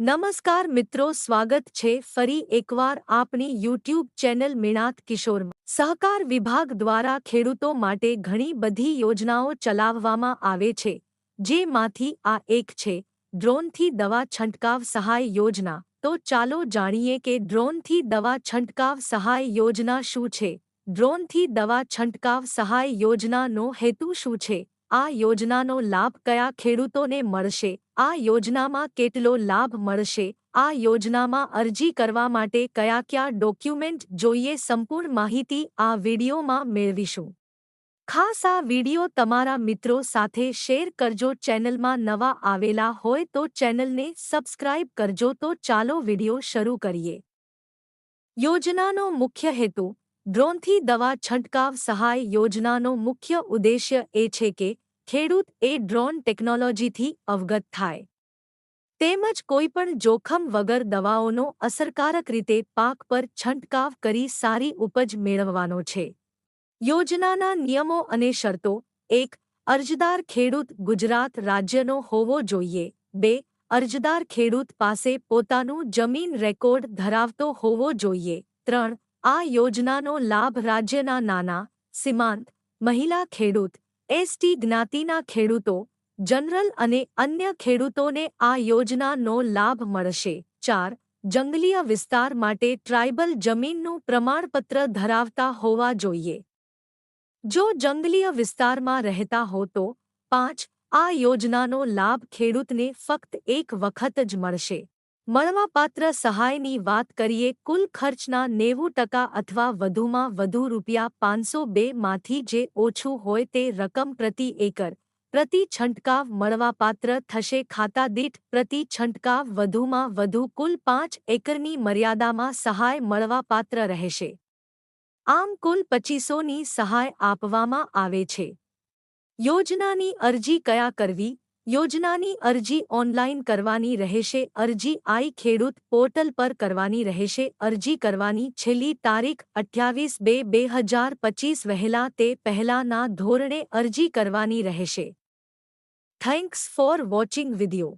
નમસ્કાર મિત્રો, સ્વાગત છે ફરી એકવાર આપની યુટ્યુબ ચેનલ મિણાત કિશોરમાં. સહકાર વિભાગ દ્વારા ખેડૂતો માટે ઘણી બધી યોજનાઓ ચલાવવામાં આવે છે, જેમાંથી આ એક છે, ડ્રોનથી દવા છંટકાવ સહાય યોજના. તો ચાલો જાણીએ કે ડ્રોનથી દવા છંટકાવ સહાય યોજના શું છે? ડ્રોનથી દવા છંટકાવ સહાય યોજનાનો હેતુ શું છે? આ યોજનાનો લાભ કયા ખેડૂતોને મળશે? આ યોજનામાં કેટલો લાભ મળશે? આ યોજનામાં અરજી કરવા માટે કયા કયા ડોક્યુમેન્ટ જોઈએ? સંપૂર્ણ માહિતી આ વિડીયોમાં મેળવીશું. ખાસ આ વીડિયો તમારા મિત્રો સાથે શેર કરજો. ચેનલમાં નવા આવેલા હોય તો ચેનલને સબસ્ક્રાઇબ કરજો. તો ચાલો વીડિયો શરૂ કરીએ. યોજનાનો મુખ્ય હેતુ ડ્રોનથી દવા છંટકાવ સહાય યોજનાનો મુખ્ય ઉદ્દેશ્ય એ છે કે ખેડૂત એ ડ્રોન ટેકનોલોજીથી અવગત થાય. તેમજ કોઈપણ જોખમ વગર દવાઓનો અસરકારક રીતે પાક પર છંટકાવ કરી સારી ઉપજ મેળવવાનો છે. યોજનાના નિયમો અને શરતો. એક, અરજદાર ખેડૂત ગુજરાત રાજ્યનો હોવો જોઈએ. બે, અરજદાર ખેડૂત પાસે પોતાનું જમીન રેકોર્ડ ધરાવતો હોવો જોઈએ. ત્રણ આ યોજનાનો લાભ રાજ્યના નાના, સીમાંત, મહિલા ખેડૂત એસટી જ્ઞાતિના ખેડૂતો, જનરલ અને અન્ય ખેડૂતોને આ યોજનાનો લાભ મળશે. ચાર, જંગલીય વિસ્તાર માટે ટ્રાઇબલ જમીનનું પ્રમાણપત્ર ધરાવતા હોવા જોઈએ. જો જંગલીય વિસ્તારમાં રહેતા હો તો, પાંચ, આ યોજનાનો લાભ ખેડૂતને ફક્ત એક વખત જ મળશે. મળવાપાત્ર સહાયની વાત કરીએ, કુલ ખર્ચના નેવું ટકા અથવા વધુમાં વધુ રૂપિયા પાંચસો બે માંથી જે ઓછું હોય તે રકમ પ્રતિ એકર. પ્રતિ છંટકાવ મળવાપાત્ર થશે ખાતા દીઠ પ્રતિ છંટકાવ વધુમાં વધુ કુલ પાંચ એકરની મર્યાદામાં સહાય મળવાપાત્ર રહેશે. આમ કુલ પચીસોની સહાય આપવામાં આવે છે. યોજનાની અરજી કયા કરવી? યોજનાની અરજી ઓનલાઈન કરવાની રહેશે, અરજી આઈ ખેડૂત પોર્ટલ પર કરવાની રહેશે, અરજી કરવાની છેલ્લી તારીખ અઠ્યાવીસ બે બે હજાર પચીસ વહેલા તે પહેલાના ધોરણે અરજી કરવાની રહેશે. Thanks for watching video